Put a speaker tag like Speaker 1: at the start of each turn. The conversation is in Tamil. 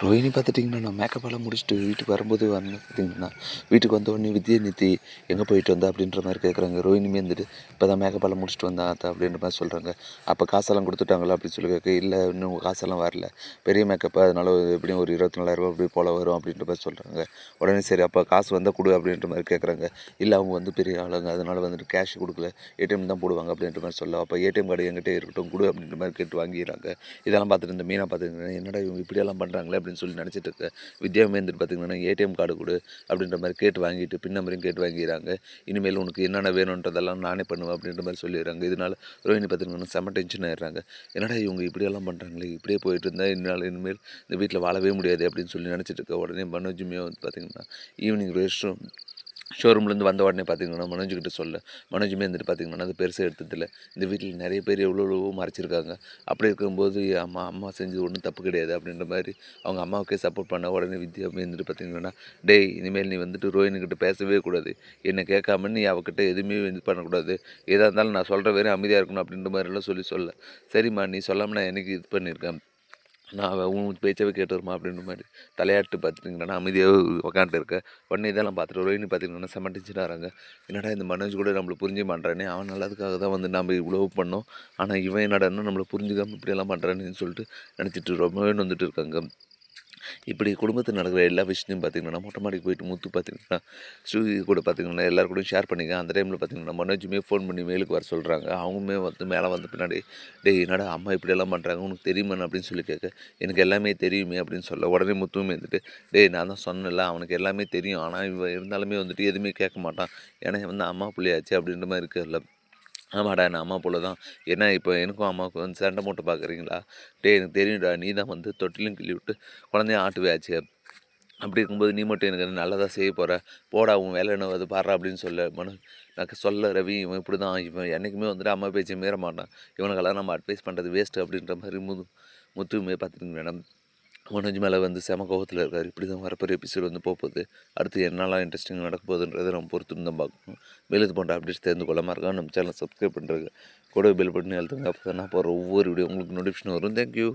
Speaker 1: ரோஹிணி பார்த்துட்டிங்கன்னா நான் மேக்கப் எல்லாம் முடிச்சுட்டு வீட்டுக்கு வரும்போது வந்து பார்த்திங்கன்னா வீட்டுக்கு வந்த உடனே வித்யா நித்தி எங்கே போயிட்டு வந்தா? அப்படின்ற மாதிரி கேட்குறாங்க ரோஹிணிமே வந்துட்டு இப்போ தான் மேக்கப் எல்லாம் முடிச்சுட்டு வந்தா அத்தா அப்படின்ற மாதிரி சொல்கிறாங்க அப்போ காசெல்லாம் கொடுத்துட்டாங்களா? அப்படின்னு சொல்லி கேட்க இல்லை இன்னும் காசெல்லாம் வரல. பெரிய மேக்கப் அதனால எப்படியும் ஒரு இருபத்தி நாலாயிரரூபா அப்படி போல் வரும் அப்படின்ற மாதிரி சொல்கிறாங்க உடனே சரி அப்போ காசு வந்தால் கொடு அப்படின்ற மாதிரி கேட்குறாங்க இல்லை அவங்க வந்து பெரிய ஆளுங்க அதனால வந்துட்டு கேஷ் கொடுக்கல. ஏடிஎம் தான் போடுவாங்க அப்படின்ற மாதிரி சொல்ல அப்போ ஏடிஎம் கார்டு என்கிட்ட இருக்கட்டும் கொடு அப்படின்ற மாதிரி கேட்டு வாங்கிடுறாங்க. இதெல்லாம் பார்த்துட்டு இந்த மீனாக பார்த்துக்கிங்கன்னா என்னடா இவங்க இப்படியெல்லாம் பண்ணுறாங்களே அப்படின்னு சொல்லி நினச்சிட்டு இருக்க. வித்யா மேந்தர் பார்த்திங்கன்னா ஏடிஎம் கார்டு கொடு அப்படின்ற மாதிரி கேட்டு வாங்கிட்டு பின் நம்பரையும் கேட்டு வாங்கிடுறாங்க இனிமேல் உனக்கு என்னென்ன வேணுன்றதெல்லாம் நானே பண்ணுவேன் அப்படின்ற மாதிரி சொல்லிடுறாங்க. இதனால ரோஹிணி பார்த்திங்கன்னா செம்ம டென்ஷன் ஆயிடுறாங்க. என்னடா இவங்க இப்படியெல்லாம் பண்ணுறாங்களே இப்படியே போயிட்டு இருந்தால் இனிமேல் இனிமேல் இந்த வீட்டில் வாழவே முடியாது அப்படின்னு சொல்லி நினச்சிட்டு இருக்க உடனே மனோஜுமே வந்து பார்த்திங்கன்னா ஈவினிங் ரெஸ்ட் ரூம் ஷோரூம்லேருந்து வந்த உடனே பார்த்தீங்கன்னா மனோஜ்கிட்ட சொல்ல. மனோஜுமே இருந்துட்டு பார்த்தீங்கன்னா அது பெருசாக எடுத்ததில்ல இந்த வீட்டில் நிறைய பேர் எவ்வளோ எவ்வளோ மறைச்சிருக்காங்க. அப்படி இருக்கும்போது அம்மா அம்மா செஞ்சது ஒன்றும் தப்பு கிடையாது அப்படின்ற மாதிரி அவங்க அம்மாவுக்கே சப்போர்ட் பண்ண உடனே வித்யா இருந்துட்டு பார்த்தீங்கன்னா டேய் இனிமேல் நீ வந்துட்டு ரோஹினிக்கிட்ட பேசவே கூடாது. என்னை கேட்காம நீ அவகிட்ட எதுவுமே இது பண்ணக்கூடாது. எதாக இருந்தாலும் நான் சொல்கிற வரையும் அமைதியாக இருக்கணும் அப்படின்ற மாதிரிலாம் சொல்லி சொல்ல. சரிம்மா நீ சொல்லாமல் நான் எனக்கு இது பண்ணியிருக்கேன்? நான் உன் பேச்சவே கேட்டு வருமா அப்படின்ற மாதிரி தலையாட்டு பார்த்துட்டிங்கன்னா அமைதியாக உக்காந்துட்டு இருக்கேன். உடனே இதெல்லாம் பார்த்துட்டு ரோஹினி பார்த்திங்கன்னா செம்ம வராங்க என்னடா இந்த மனோஜ் கூட நம்மளை புரிஞ்சு பண்ணுறானே அவன் நல்லதுக்காக தான் வந்து நம்ம இவ்வளோ பண்ணோம். ஆனால் இவன் என்னடான்னா நம்மளை புரிஞ்சுக்காம இப்படியெல்லாம் பண்ணுறானேன்னு சொல்லிட்டு நினச்சிட்டு ரொம்பவே வந்துட்டு இருக்காங்க. இப்படி குடும்பத்தில் நடக்கிற எல்லா விஷயத்தையும் பார்த்திங்கன்னா மொட்டை மாடிக்கு போயிட்டு முத்து பார்த்திங்கன்னா ஸ்ரீ கூட பார்த்திங்கன்னா எல்லாரும் கூட ஷேர் பண்ணிக்க அந்த டைமில் பார்த்திங்கன்னா மனோஜுமே ஃபோன் பண்ணி மேலுக்கு வர சொல்கிறாங்க அவங்களுமே வந்து மேலே வந்த பின்னாடி டேய் என்னடா அம்மா இப்படியெல்லாம் பண்ணுறாங்க உனக்கு தெரியுமா அப்படின்னு சொல்லி கேட்க எனக்கு எல்லாமே தெரியுமே அப்படின்னு சொல்ல உடனே முத்துமே வந்துட்டு டேய் நான் தான் சொன்னல அவனுக்கு எல்லாமே தெரியும். ஆனால் இவன் இருந்தாலுமே வந்துட்டு எதுவுமே கேட்க மாட்டான். ஏன்னா வந்து அம்மா பிள்ளையாச்சு அப்படின்ற மாதிரி இருக்குல்ல ஆமாடா நான் அம்மா போல தான் ஏன்னா இப்போ எனக்கும் அம்மாவுக்கும் வந்து சண்டை போட்டு பார்க்குறீங்களா டே எனக்கு தெரியும்டா நீ தான் வந்து தொட்டிலும் கிள்ளி விட்டு குழந்தைய ஆட்டுவேயாச்சு. அப்படி இருக்கும்போது நீ மட்டும் எனக்கு நல்லதாக செய்ய போகிற போடா உன் வேலை என்ன அது பாடுறா அப்படின்னு சொல்ல. மனு எனக்கு சொல்ல ரவி இவன் இப்படி தான் இவன் என்றைக்குமே வந்துட்டு அம்மா பேச்சு மீற மாட்டான். இவனுக்கெல்லாம் நம்ம அட்வைஸ் பண்ணுறது வேஸ்ட்டு அப்படின்ற மாதிரி முது முத்துமே பார்த்துருங்க மேடம் மனோஜ் மேலே வந்து செம கோபத்தில் இருக்கார். இப்படி தான் வரப்போகிற எபிசோட் வந்து போகுது அடுத்து என்னெல்லாம் இன்ட்ரெஸ்டிங் நடக்க போகுதுன்றதை நம்ம பொறுத்து தான் பார்க்கணும். மேலும் போன்ற அப்டேட்ஸ் தெரிந்து கொள்ளாமல் இருக்கா நம்ம சேனல் சப்ஸ்கிரைப் பண்ணுறது கூட பில் பட்டன் எழுதுங்க அப்போ தான் நான் போகிற ஒவ்வொரு வீடியோ உங்களுக்கு நோட்டிஃபிகேஷன் வரும். தேங்க்யூ